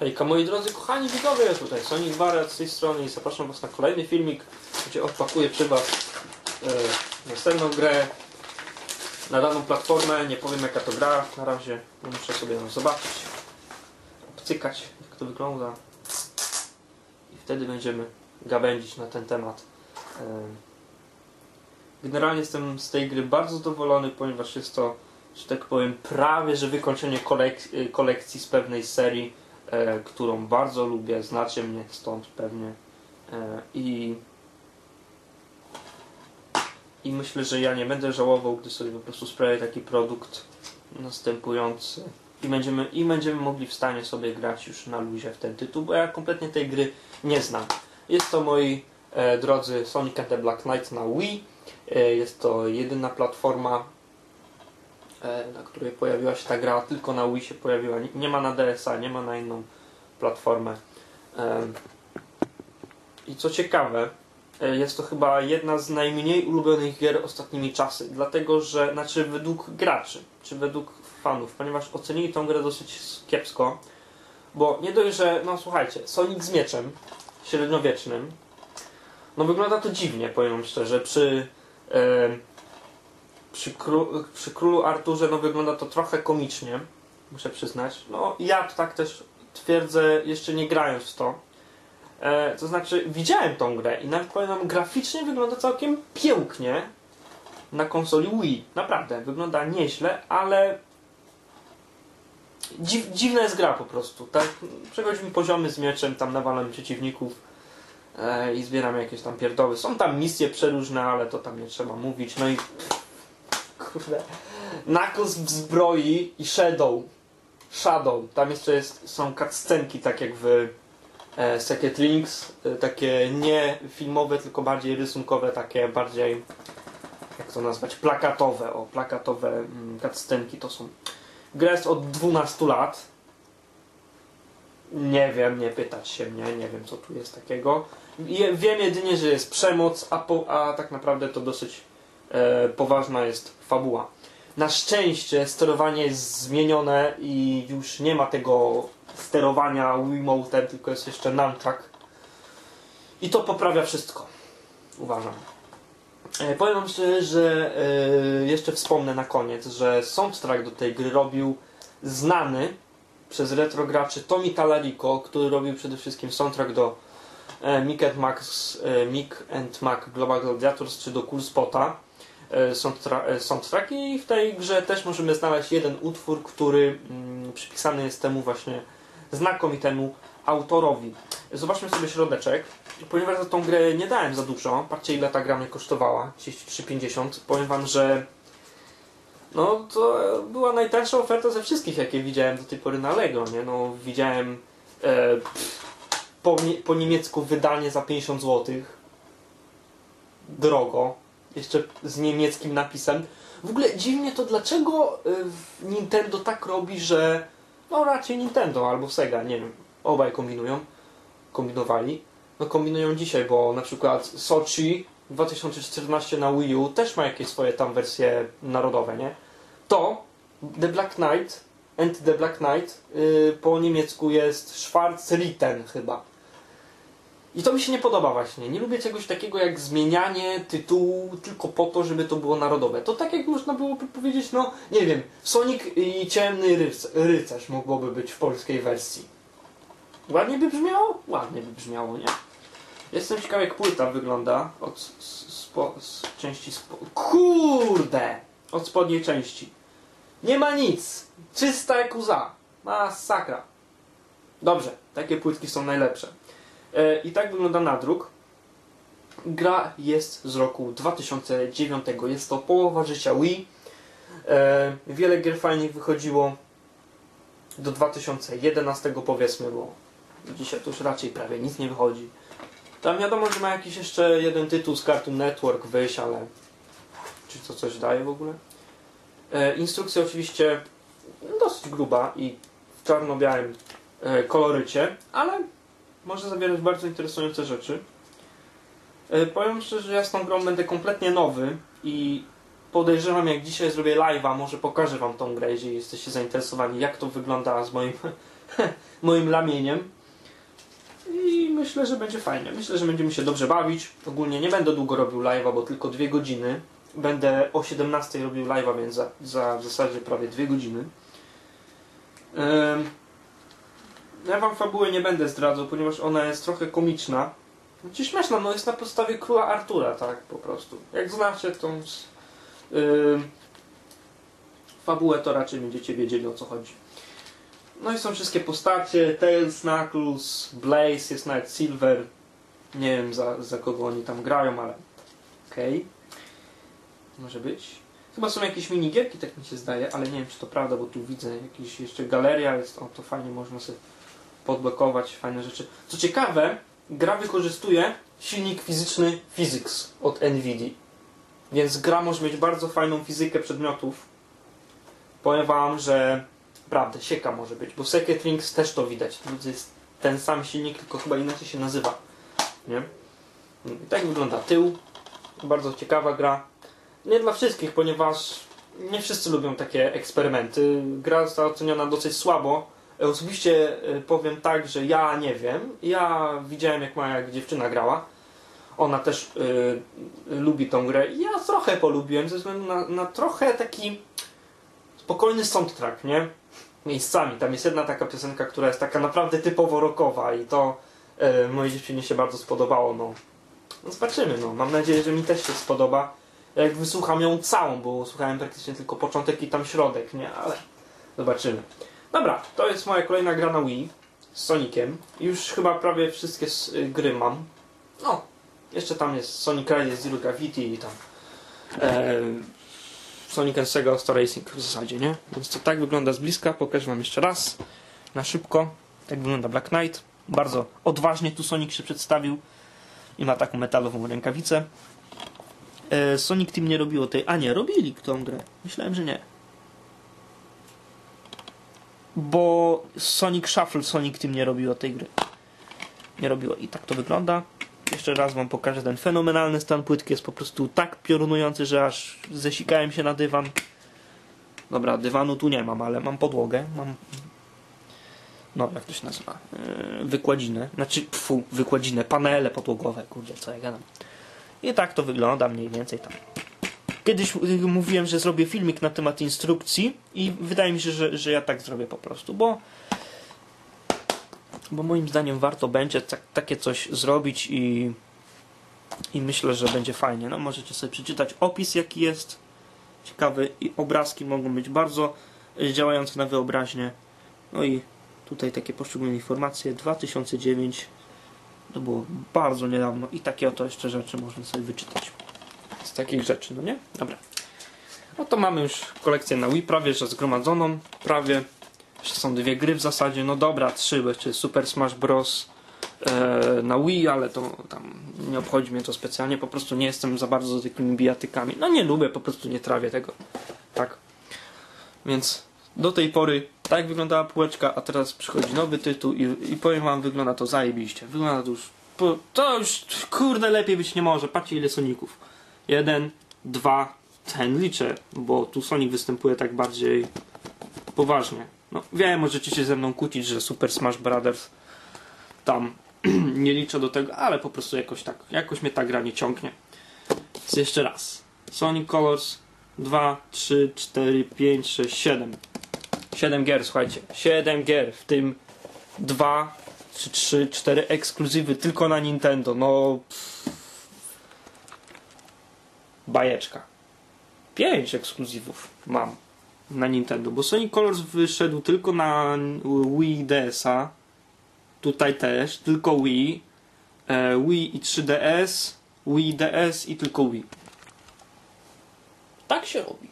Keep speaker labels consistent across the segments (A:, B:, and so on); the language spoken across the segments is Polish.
A: Hejka moi drodzy kochani widzowie, tutaj Sonic Barrett z tej strony i zapraszam was na kolejny filmik, gdzie odpakuję przy was e, następną grę na daną platformę, nie powiem jaka to gra. Na razie, muszę sobie ją zobaczyć, obcykać jak to wygląda. I wtedy będziemy gawędzić na ten temat. E, generalnie jestem z tej gry bardzo zadowolony, ponieważ jest to, że tak powiem, prawie że wykończenie kolek kolekcji z pewnej serii. e, którą bardzo lubię, znacie mnie stąd pewnie. E, I, I myślę, że ja nie będę żałował, gdy sobie po prostu sprawię taki produkt następujący. I będziemy, I będziemy mogli w stanie sobie grać już na luzie w ten tytuł, bo ja kompletnie tej gry nie znam. Jest to moi e, drodzy Sonic and the Black Knight na Wii. E, jest to jedyna platforma e, na której pojawiła się ta gra, tylko na Wii się pojawiła. Nie- ma na DSa, nie ma na inną platformę. I co ciekawe, e, jest to chyba jedna z najmniej ulubionych gier ostatnimi czasy, dlatego że, znaczy według graczy, czy według fanów, ponieważ ocenili tą grę dosyć kiepsko, bo nie dość, że, no słuchajcie, Sonic z mieczem średniowiecznym, no wygląda to dziwnie, powiem szczerze, przy em, przy, kró- przy królu Arturze no wygląda to trochę komicznie, muszę przyznać. No ja tak też twierdzę, jeszcze nie grając w to. E, to znaczy, widziałem tą grę i nawet wam, graficznie wygląda całkiem pięknie na konsoli Wii. Naprawdę, wygląda nieźle, ale dziw, dziwna jest gra po prostu. Tak? Przechodzi mi poziomy z mieczem, tam nawalam przeciwników e, i zbieram jakieś tam pierdoły. Są tam misje przeróżne, ale to tam nie trzeba mówić. No i kurde, Knuckles w zbroi i Shadow. Shadow. Tam jeszcze jest, są cutscenki, tak jak w e, Secret Links. E, takie nie filmowe, tylko bardziej rysunkowe, takie bardziej, jak to nazwać, plakatowe. O, plakatowe mm, cutscenki to są. Gra jest od 12 lat. Nie wiem, nie pytać się mnie, nie wiem co tu jest takiego. Wiem jedynie, że jest przemoc, a, po, a tak naprawdę to dosyć e, poważna jest fabuła. Na szczęście sterowanie jest zmienione i już nie ma tego sterowania Wiimote'em, tylko jest jeszcze nunchuck. I to poprawia wszystko. Uważam. E, powiem wam szczerze, że e, jeszcze wspomnę na koniec, że soundtrack do tej gry robił znany przez retro graczy Tommy Talarico, który robił przede wszystkim soundtrack do e, Mick and Max, e, Mick and Mac Global Gladiators czy do Cool Spota soundtra- e, soundtrack i w tej grze też możemy znaleźć jeden utwór, który mm, przypisany jest temu właśnie znakomitemu autorowi. Zobaczmy sobie środeczek. Ponieważ za tą grę nie dałem za dużo, patrzcie ile ta gra mnie kosztowała, 33,50. Powiem wam, że no to była najtańsza oferta ze wszystkich, jakie widziałem do tej pory na Allegro, nie? No widziałem e, po, po niemiecku wydanie za 50 zł. Drogo. Jeszcze z niemieckim napisem. W ogóle dziwnie to dlaczego w Nintendo tak robi, że no raczej Nintendo albo Sega, nie wiem, obaj kombinują, kombinowali. No kombinują dzisiaj, bo na przykład Sochi 2014 na Wii U też ma jakieś swoje tam wersje narodowe, nie? To The Black Knight and The Black Knight yy, po niemiecku jest Schwarzritten chyba. I to mi się nie podoba właśnie. Nie lubię czegoś takiego jak zmienianie tytułu tylko po to, żeby to było narodowe. To tak jak można byłoby powiedzieć, no nie wiem, Sonic i Ciemny Ryc- Rycerz mogłoby być w polskiej wersji. Ładnie by brzmiało? Ładnie by brzmiało, nie? Jestem ciekaw jak płyta wygląda od spo, części spo... Kurde! Od spodniej części. Nie ma nic. Czysta jak łza. Masakra. Dobrze, takie płytki są najlepsze. E, I tak wygląda nadruk. Gra jest z roku 2009. Jest to połowa życia Wii. E, wiele gier fajnych wychodziło do 2011 powiedzmy, bo dzisiaj to już raczej prawie nic nie wychodzi. Tam wiadomo, że ma jakiś jeszcze jeden tytuł z Cartoon Network wyjść, ale czy to coś daje w ogóle? E, instrukcja oczywiście dosyć gruba i w czarno-białym kolorycie, ale może zawierać bardzo interesujące rzeczy. E, powiem szczerze, że ja z tą grą będę kompletnie nowy i podejrzewam, jak dzisiaj zrobię live'a, może pokażę wam tą grę, jeżeli jesteście zainteresowani, jak to wygląda z moim moim ramieniem. I myślę, że będzie fajnie. Myślę, że będziemy się dobrze bawić. Ogólnie nie będę długo robił live'a, bo tylko dwie godziny. Będę o 17 robił live'a, więc za, za w zasadzie prawie dwie godziny. Ja wam fabułę nie będę zdradzał, ponieważ ona jest trochę komiczna. Znaczy śmieszna, no jest na podstawie króla Artura, tak po prostu. Jak znacie tą yy, fabułę, to raczej będziecie wiedzieli o co chodzi. No i są wszystkie postacie, Tails, Knuckles, Blaze, jest nawet Silver. Nie wiem za, za kogo oni tam grają, ale okej. Okay. Może być. Chyba są jakieś minigierki, tak mi się zdaje, ale nie wiem czy to prawda, bo tu widzę jakieś jeszcze galeria jest, o to fajnie można sobie podblokować, fajne rzeczy. Co ciekawe, gra wykorzystuje silnik fizyczny Physics od NVIDIA. Więc gra może mieć bardzo fajną fizykę przedmiotów. Powiem wam, że prawda, sieka może być, bo Secret Rings też to widać. To jest ten sam silnik, tylko chyba inaczej się nazywa. Nie? I tak wygląda tył. Bardzo ciekawa gra. Nie dla wszystkich, ponieważ nie wszyscy lubią takie eksperymenty. Gra została oceniona dosyć słabo. Osobiście e, powiem tak, że ja nie wiem. Ja widziałem jak moja dziewczyna grała. Ona też y, lubi tą grę. Ja trochę polubiłem ze względu na, na trochę taki spokojny soundtrack, nie? Miejscami. Tam jest jedna taka piosenka, która jest taka naprawdę typowo rockowa i to y, mojej dziewczynie się bardzo spodobało. No. no zobaczymy, no. Mam nadzieję, że mi też się spodoba. Jak wysłucham ją całą, bo słuchałem praktycznie tylko początek i tam środek, nie? Ale zobaczymy. Dobra, to jest moja kolejna gra na Wii z Soniciem. Już chyba prawie wszystkie y, gry mam. No, jeszcze tam jest Sonic Riders Zero Gravity i tam e, Sonic and Sega Star Racing w zasadzie, nie? Więc to tak wygląda z bliska. Pokażę wam jeszcze raz na szybko. Tak wygląda Black Knight. Bardzo odważnie tu Sonic się przedstawił i ma taką metalową rękawicę. E, Sonic Team nie robiło tej... A nie, robili tą grę. Myślałem, że nie. Bo Sonic Shuffle Sonic Team nie robiło tej gry. Nie robiło. I tak to wygląda. Jeszcze raz wam pokażę ten fenomenalny stan płytki. Jest po prostu tak piorunujący, że aż zesikałem się na dywan. Dobra, dywanu tu nie mam, ale mam podłogę. Mam no jak to się nazywa, yy, wykładzinę, znaczy pfu, wykładzinę, panele podłogowe, kurde, co ja gadam. I tak to wygląda mniej więcej tam. Kiedyś mówiłem, że zrobię filmik na temat instrukcji i wydaje mi się, że, że ja tak zrobię po prostu, bo bo moim zdaniem warto będzie tak, takie coś zrobić i, i myślę, że będzie fajnie. No możecie sobie przeczytać opis jaki jest ciekawy i obrazki mogą być bardzo działające na wyobraźnię. No i tutaj takie poszczególne informacje. 2009 to było bardzo niedawno i takie oto jeszcze rzeczy można sobie wyczytać. Z takich rzeczy, no nie? Dobra. No to mamy już kolekcję na Wii prawie że zgromadzoną, prawie. Jeszcze są dwie gry w zasadzie, no dobra, trzy, czy Super Smash Bros. E, na Wii, ale to tam nie obchodzi mnie to specjalnie, po prostu nie jestem za bardzo takimi bijatykami. No nie lubię, po prostu nie trawię tego. Tak. Więc do tej pory tak wyglądała półeczka, a teraz przychodzi nowy tytuł i, i powiem wam, wygląda to zajebiście. Wygląda to już, to już kurde lepiej być nie może. Patrzcie ile Soników. Jeden, dwa, ten liczę, bo tu Sonic występuje tak bardziej poważnie. No wiem, możecie się ze mną kłócić, że Super Smash Brothers tam nie liczę do tego, ale po prostu jakoś tak, jakoś mnie ta gra nie ciągnie. Więc jeszcze raz. Sonic Colors 2, 3, 4, 5, 6, 7. 7 gier, słuchajcie. 7 gier, w tym 2 czy 3, 4 ekskluzywy tylko na Nintendo. No. Pff. Bajeczka. 5 ekskluzywów mam na Nintendo, bo Sonic Colors wyszedł tylko na Wii DS-a. Tutaj też, tylko Wii. E, Wii i 3DS, Wii DS i tylko Wii. Tak się robi.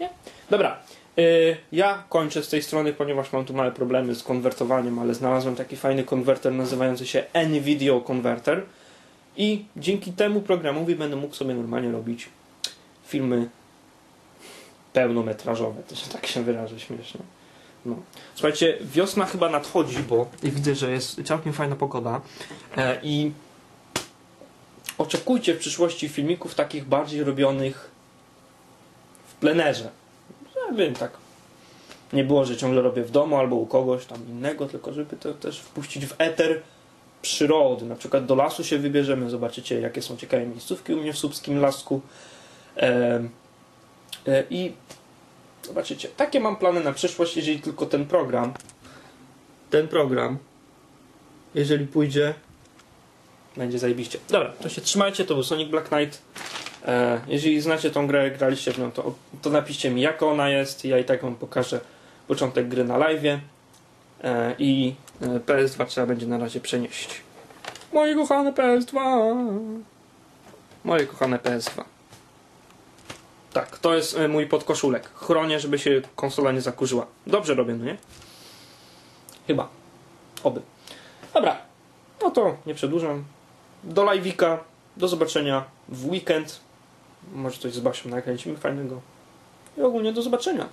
A: Nie? Dobra. Yy, ja kończę z tej strony, ponieważ mam tu małe problemy z konwertowaniem, ale znalazłem taki fajny konwerter nazywający się NVIDIA Converter i dzięki temu programowi będę mógł sobie normalnie robić filmy pełnometrażowe, to się tak się wyrażę śmiesznie. No. Słuchajcie, wiosna chyba nadchodzi, bo widzę, że jest całkiem fajna pogoda e, i oczekujcie w przyszłości filmików takich bardziej robionych w plenerze. Żebym tak nie było, że ciągle robię w domu albo u kogoś tam innego, tylko żeby to też wpuścić w eter przyrody. Na przykład do lasu się wybierzemy, zobaczycie jakie są ciekawe miejscówki u mnie w Słupskim Lasku. E, I zobaczycie, takie mam plany na przyszłość, jeżeli tylko ten program, ten program, jeżeli pójdzie, będzie zajebiście. Dobra, to się trzymajcie, to był Sonic Black Knight. E, jeżeli znacie tą grę, graliście w nią, to, to napiszcie mi jaka ona jest. Ja i tak wam pokażę początek gry na live. E, I e, PS2 trzeba będzie na razie przenieść. Moje kochane PS2. Moje kochane PS2. Tak, to jest e, mój podkoszulek. Chronię, żeby się konsola nie zakurzyła. Dobrze robię, no nie? Chyba. Oby. Dobra. No to nie przedłużam. Do live'ika. Do zobaczenia w weekend. Może coś z Basią nakręcimy fajnego. I ogólnie do zobaczenia.